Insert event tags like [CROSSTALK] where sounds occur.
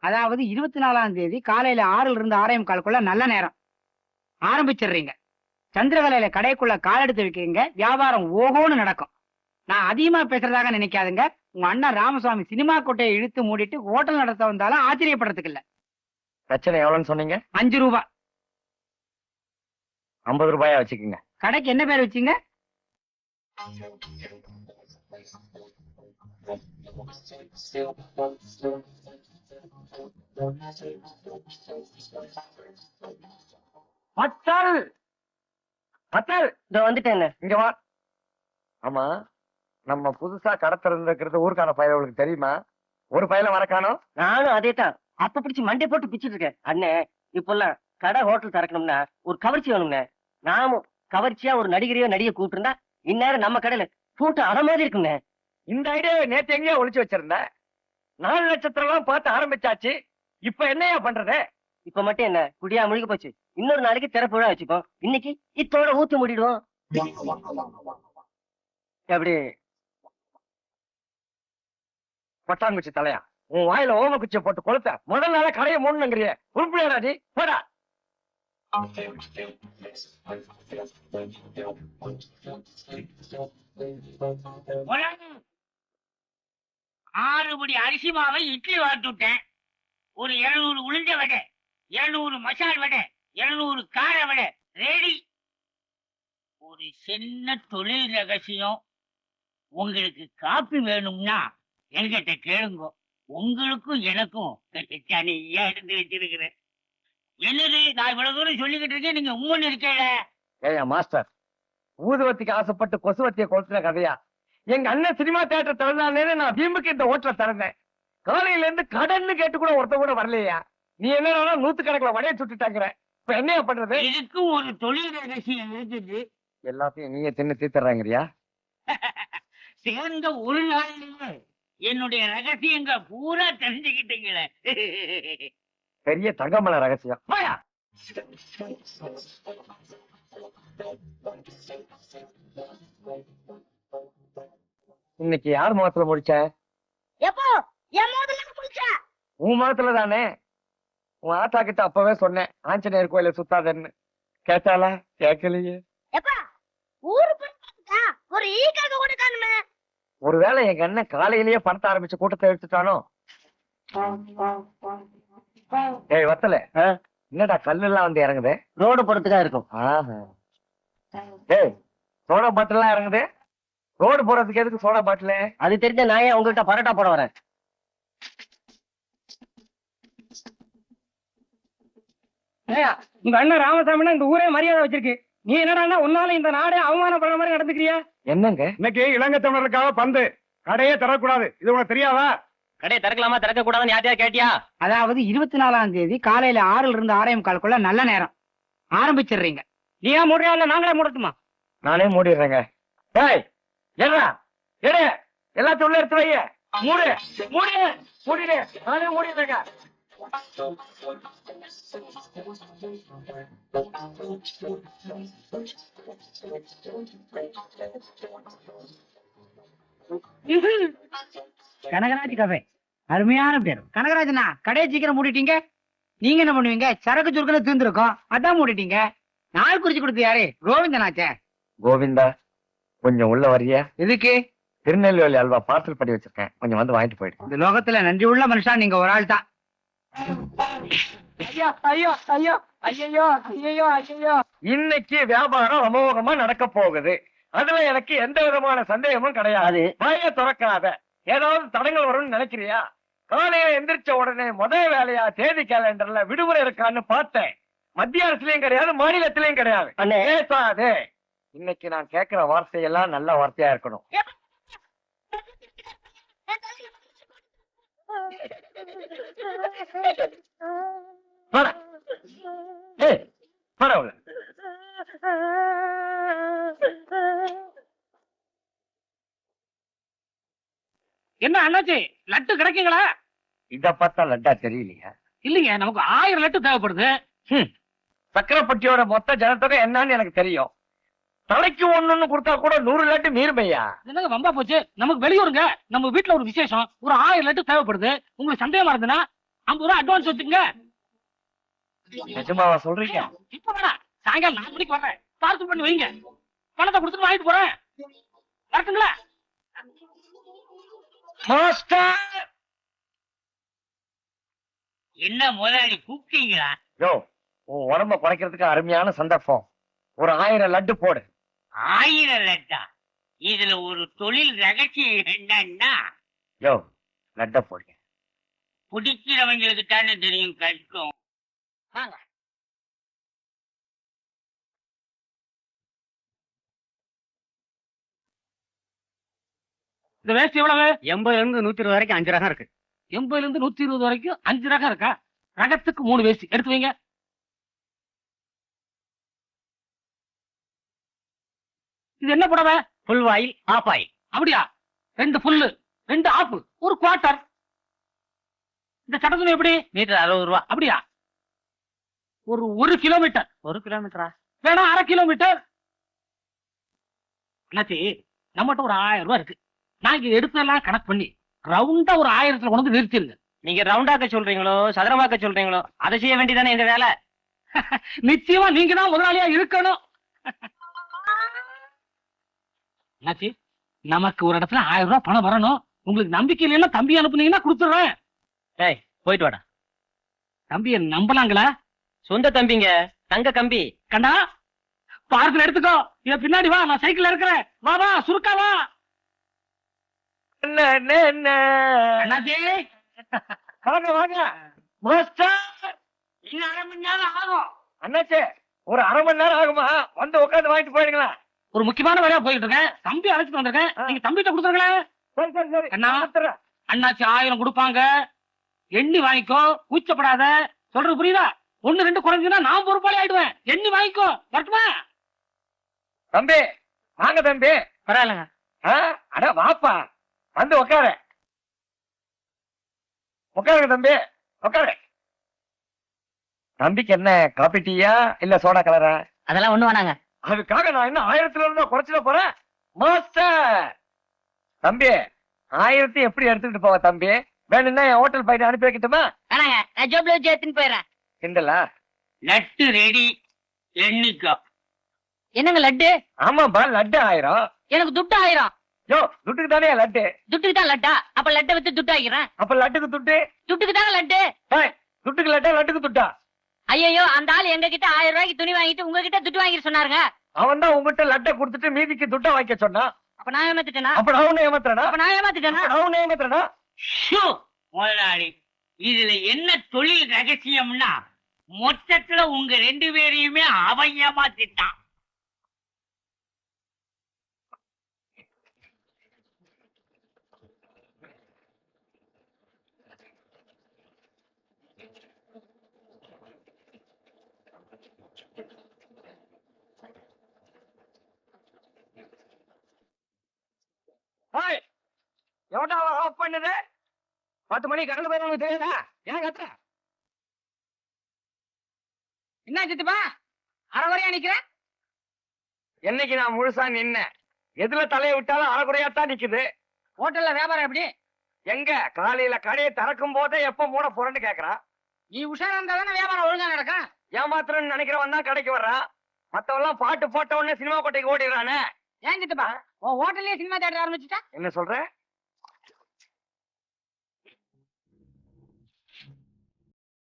அதாவது இருபத்தி நாலாம் தேதி காலையில ஆறுல இருந்து ஆறே முக்காலுக்குள்ள நல்ல நேரம். ஆரம்பிச்சிடுறீங்க. சந்திரவேலையில கடைக்குள்ள கால் எடுத்து வைக்கிறீங்க. வியாபாரம் ஓஹோன்னு நடக்கும். நான் அதிகமா பேசுறதாக நினைக்காதுங்க. உங்க அண்ணன் ராமசுவாமி சினிமா கோட்டையை இழுத்து மூடிட்டு ஹோட்டல் நடத்த வந்தாலும் ஆச்சரியப்படுறதுக்கு இல்ல. பிரச்சனை எவ்வளவுன்னு சொன்னீங்க? அஞ்சு ரூபாய் ஐம்பது ரூபாயா வச்சுக்கோங்க. கடைக்கு என்ன பேர் வச்சீங்க? பத்தாள் பத்தாள் இதோ வந்துட்டேன் இங்க வா. ஆமா. நம்ம புதுசா கடை திறந்துருக்கிறது ஊருக்கான பயலுக்கு தெரியுமா? ஒரு பயல மறக்கானோ? நானும் அதே தான் அப்ப பிடிச்சு மண்டை போட்டு பிச்சுட்டு இருக்கேன். அண்ணே இப்பெல்லாம் கடை ஹோட்டல் திறக்கணும்னா ஒரு கவர்ச்சி வேணும்ண்ணே நாமும் கவர்ச்சியா ஒரு நடிகரையோ நடிகை கூப்பிட்டுருந்தா இந்நேரம் நம்ம கடையில கூட்டம் அற மாதிரி இருக்குண்ணே இந்த ஐடியா நேத்து எங்கேயோ ஒளிச்சு வச்சிருந்த நாலு நட்சத்திரம் எல்லாம் பார்த்து ஆரம்பிச்சாச்சு. இப்ப என்னையா பண்றது? இப்ப மட்டும் என்ன குடியா முழுகி போச்சு. இன்னொரு நாளைக்கு திறப்பு விழா வச்சுப்போம். இன்னைக்கு இத்தோட ஊத்தி மூடிடுவோம். எப்படி பட்டாங்குச்சி தலையா? உன் வாயில ஓம குச்சியை போட்டு கொளுத்த. முதல் நாள கடையை மூடணுங்கிறிய. உருப்படியாடா நீ. போடா. ஆறு படி அரிசி மாவை இட்லி வளர்த்துட்டேன் ஒரு எழுநூறு உளுந்த வடை எழுநூறு மசால் வடை எழுநூறு கார வடை ரெடி ஒரு சின்ன தொழில் ரகசியம். உங்களுக்கு காப்பி வேணும்னா என்கிட்ட கேளுங்க. உங்களுக்கும் எனக்கும் தனியா இருந்து வச்சிருக்கிறேன். என்னது? நான் இவ்வளவு தூரம் சொல்லிக்கிட்டு இருக்கேன் நீங்க உண்மை இருக்கேட ஏயா மாஸ்டர். ஊதுவத்திக்கு ஆசைப்பட்டு கொசுவத்திய கொளுத்துன கதையா? எங்க அண்ணன் சினிமா தியேட்டர் திறந்தானே நான் பீமுக்கு இந்த ஹோட்டல திறந்தேன். காலையில இருந்து கடன்னு கேட்டு கூட ஒருத்த கூட வரலையா? நீ என்ன நூத்து கணக்குல வடைய சுட்டுட்டாங்கிற. இப்ப என்னையா பண்றது? இதுக்கும் ஒரு தொழில் ரகசியம் இருக்குது. எல்லாத்தையும் நீங்க தின்னு தீத்துறாங்கறியா [LAUGHS] சேர்ந்த ஒரு நாள்லயே என்னுடைய ரகசியங்க பூரா தெரிஞ்சுக்கிட்டீங்களே. [LAUGHS] பெரிய தங்கமல ரகசியம். போயா. [LAUGHS] இன்னைக்கு யார் முகத்துல முடிச்ச? எப்போ? என் மோதல குளிச்ச உன் முகத்துல தானே? உன் ஆத்தா கிட்ட அப்பவே சொன்னேன் ஆஞ்சநேயர் கோயில சுத்தாதன்னு. கேட்டாளா? கேட்கலையே. எப்பா ஊரு ஒரு ஈக்காக கூட காணுமே ஒருவேளை எங்க அண்ணன் காலையிலேயே பணத்த ஆரம்பிச்ச கூட்டத்தை எடுத்துட்டானோ? ஏய் வத்தல. என்னடா கல்லு எல்லாம் வந்து இறங்குது? ரோடு போறதுக்கா இருக்கும். ஆஹா. ஏய் சோடா பாட்டில் எல்லாம் இறங்குது? ரோடு போறதுக்கு எதுக்கு சோடா பாட்டில்? அது தெரிஞ்ச நான் ஏன் உங்ககிட்ட பரோட்டா போட வரேன்? உங்க அண்ணன் ராமசாமினா இந்த ஊரே மரியாதை வச்சிருக்கு. நீ என்னடா உன்னால இந்த நாடே அவமானப்படுற மாதிரி நடந்துக்கிறியா என்னங்க? இன்னைக்கு இலங்கை தமிழருக்காக பந்து. கடையே தரக்கூடாது இது உனக்கு தெரியாதா? கடையை திறக்கலாமா? திறக்க கூடாதுன்னு யார்ட்டையா கேட்டியா? அதாவது இருபத்தி நாலாம் தேதி காலையில ஆறுல இருந்து ஆறே முக்காலுக்குள்ள நல்ல நேரம். ஆரம்பிச்சிடுறீங்க. நீ ஏன் மூடுறியா இல்ல நாங்களே மூடட்டுமா? நானே மூடிடுறேங்க. ஏய் என்ன எடு எல்லாத்தையும் உள்ள எடுத்து மூடு மூடு மூடிடு நானே மூடிடுறேங்க. கனகராஜ் கஃபே அருமையான பேர். கனகராஜனா கடையை சீக்கிரம் மூடிட்டீங்க. நீங்க என்ன பண்ணுவீங்க? சரக்கு சுருக்குன்னு தீர்ந்துருக்கோம். அதான் மூடிட்டீங்க. நாள் குறிச்சு கொடுத்து யாரு? கோவிந்தனாச்சே. கோவிந்தா. கொஞ்சம் உள்ள வரியா? எதுக்கு? திருநெல்வேலி அல்வா பார்சல் பண்ணி வச்சிருக்கேன். கொஞ்சம் வந்து வாங்கிட்டு போயிடு. இந்த லோகத்துல நன்றி உள்ள மனுஷா நீங்க ஒரு ஆள் தான் ஐயோ ஐயோ ஐயோ ஐயோ ஐயோ ஐயோ இன்னைக்கு வியாபாரம் அமோகமா நடக்க போகுது. அதுல எனக்கு எந்த விதமான சந்தேகமும் கிடையாது. வாய திறக்காத. ஏதாவது தடங்கள் வரும்னு நினைக்கிறியா? காலையில எந்திரிச்ச உடனே முதல் வேலையா தேதி கேலண்டர்ல விடுமுறை இருக்கான்னு பார்த்தேன். மத்திய அரசுலயும் கிடையாது மாநிலத்திலயும் கிடையாது. அண்ணே. பேசாதே. இன்னைக்கு நான் கேட்கிற வார்த்தையெல்லாம் நல்ல வார்த்தையா இருக்கணும். உள்ள. என்ன அண்ணாச்சி லட்டு கிடைக்குங்களா? இத பார்த்தா லட்டா தெரியலையா? இல்லைங்க நமக்கு ஆயிரம் லட்டு தேவைப்படுது. சக்கரப்பட்டியோட மொத்த ஜனத்தொகை என்னன்னு எனக்கு தெரியும். தலைக்கு ஒண்ணுன்னு கொடுத்தா கூட நூறு லட்டு மீறுமையா? என்னங்க வம்பா போச்சு? நமக்கு வெளியூருங்க. நம்ம வீட்டுல ஒரு விசேஷம். ஒரு ஆயிரம் லட்டு தேவைப்படுது. உங்களுக்கு சந்தேகமா இருந்ததுன்னா ஐம்பது ரூபா அட்வான்ஸ் வச்சுங்க நிஜமாவா சொல்றீங்க? இப்ப வேணாம். சாயங்காலம் நாலு மணிக்கு வர்றேன் பார்சல் பண்ணி வைங்க. பணத்தை கொடுத்துட்டு வாங்கிட்டு போறேன். வரட்டுங்களா? என்ன முதலாளி கூப்பிட்டீங்களா? யோ உன் உடம்ப குறைக்கிறதுக்கு அருமையான சந்தர்ப்பம். ஒரு ஆயிரம் லட்டு போடு. ஆயிரம் லட்டா. இதுல ஒரு தொழில் ரகசியம் என்னன்னா யோ லட்ட போடுங்க. பிடிக்கிறவங்களுக்கு தானே தெரியும் கஷ்டம். இந்த வேஸ்ட் எவ்வளவு? எண்பதுல இருந்து நூத்தி இருபது வரைக்கும் அஞ்சு ரகம் இருக்கு. எண்பதுல இருந்து நூத்தி இருபது வரைக்கும் அஞ்சு ரகம் இருக்கா? ரகத்துக்கு மூணு வேஸ்ட் எடுத்து வைங்க. இது என்ன புடவை? ஃபுல் ஆயில் ஆஃப் ஆயில் அப்படியா? ரெண்டு புல்லு ரெண்டு ஆப்பு ஒரு குவார்டர் இந்த சட்டத்துணி எப்படி? மீட்டர் அறுபது ரூபா. அப்படியா? ஒரு ஒரு கிலோமீட்டர் ஒரு கிலோமீட்டரா வேணா அரை கிலோமீட்டர் அண்ணாச்சி நம்மகிட்ட ஒரு ஆயிரம் ரூபாய் இருக்கு. நாங்க எடுத்தெல்லாம் கணக்கு பண்ணி ரவுண்டா ஒரு ஆயிரத்துல கொண்டு நிறுத்திருங்க. நீங்க ரவுண்டாக்க சொல்றீங்களோ சதுரமாக்க சொல்றீங்களோ அதை செய்ய வேண்டியதானே எங்க வேலை? [LAUGHS] நிச்சயமா நீங்க தான் முதலாளியா இருக்கணும். அண்ணாச்சி நமக்கு ஒரு இடத்துல ஆயிரம் ரூபாய் பணம் வரணும். உங்களுக்கு நம்பிக்கை இல்லைன்னா தம்பி அனுப்புனீங்கன்னா கொடுத்துடுறேன். டேய் போயிட்டு வாடா. தம்பியை நம்பலாங்களா? சொந்த தம்பிங்க தங்க கம்பி. கண்டா பார்சல் எடுத்துக்கோ. இத பின்னாடி வா நான் சைக்கிள்ல இருக்கிறேன். வா வா சுருக்கா வா. வாங்க வாங்க. இன்னும் அரை மணி நேரம் ஆகும். அண்ணாச்சே ஒரு அரை மணி நேரம் ஆகுமா? வந்து உட்காந்து வாங்கிட்டு போயிடுங்களா ஒரு முக்கியமான வேலையா போயிட்டு இருக்கேன். தம்பி அழைச்சிட்டு வந்திருக்கேன். நீங்க தம்பிட்ட கொடுத்துருங்களேன் சரி சரி சரி. அண்ணா. அண்ணாச்சி ஆயிரம் கொடுப்பாங்க. எண்ணி வாங்கிக்கோ. கூச்சப்படாத. சொல்றது புரியுதா? ஒண்ணு ரெண்டு குறைஞ்சுன்னா நான் பொறுப்பாளி ஆயிடுவேன். எண்ணி வாங்கிக்கோ. வரட்டுமா? தம்பி வாங்க தம்பி. பரவாயில்லங்க. அட வாப்பா. வந்து உட்காரு உட்காருங்க தம்பி. உட்காரு தம்பிக்கு என்ன காபி டீயா இல்ல சோடா கலரா அதெல்லாம் ஒண்ணு வேணாங்க. அதுக்காக நான் என்ன ஆயிரத்துல இருந்தா குறைச்சிட போறேன். மாஸ்டர் தம்பி ஆயிரத்தி எப்படி எடுத்துக்கிட்டு போவ தம்பி? வேணும்னா என் ஹோட்டல் பையனை அனுப்பி வைக்கட்டுமா? வேணாங்க நான் ஜோப்ல வச்சு எடுத்துன்னு போயிடுறேன். கிண்டலா? லட்டு ரெடி எண்ணிக்கோ என்னங்க லட்டு? ஆமாப்பா லட்டு ஆயிரம். எனக்கு துட்டு ஆயிரம். யோ துட்டுக்கு தானே லட்டு? துட்டுக்கு தான் லட்டா? அப்ப லட்டை வித்து துட்டு ஆகிறேன் அப்ப லட்டுக்கு துட்டு? துட்டுக்கு தாங்க லட்டு. துட்டுக்கு லட்டா லட்டுக்கு துட்டா? ஐயோ அந்த ஆள் எங்க கிட்ட ஆயிரம் ரூபாய்க்கு துணி வாங்கிட்டு உங்ககிட்ட துட்டு வாங்கிட்டு சொன்னாருங்க. அவன் தான் உங்ககிட்ட லட்டை கொடுத்துட்டு மீதிக்கு துட்டை வாங்கிக்க சொன்னான் அப்ப நான் ஏமாத்திட்டேனா? அப்ப நான் ஏமாத்துறேனா? அப்ப நான் ஏமாத்திட்டேனா? நான் ஏமாத்துறேனா? ஷோ முதலாளி இதுல என்ன தொழில் ரகசியம்னா மொத்தத்துல உங்க ரெண்டு பேரையுமே அவன் ஏமாத்திட்டான் ஏய், எவன்டா ஆஃப் பண்ணுது பத்து மணி கரண்ட் போய் உனக்கு தெரியுதா? ஏன் கத்துற? என்ன சித்துப்பா? அரை வரையா நிக்கிறேன் என்னைக்கு நான் முழுசா நின்னேன். எதுல தலையை விட்டாலும் அறகுறையாத்தான் நிக்குது. ஹோட்டல்ல வியாபாரம் எப்படி? எங்க? காலையில கடையை திறக்கும் போதே எப்ப மூட போறேன்னு கேக்குறான் நீ உஷாரா இருந்தா தானே வியாபாரம் ஒழுங்கா நடக்கும் ஏமாத்திரன்னு நினைக்கிறவன் தான் கடைக்கு வர்றான் மத்தவெல்லாம் பாட்டு போட்ட உடனே சினிமா கோட்டைக்கு ஓடிடுறானே. ஏன் சித்தப்பா? உன் ஹோட்டல்லயே சினிமா தேட்டர் ஆரம்பிச்சுட்டா? என்ன சொல்ற?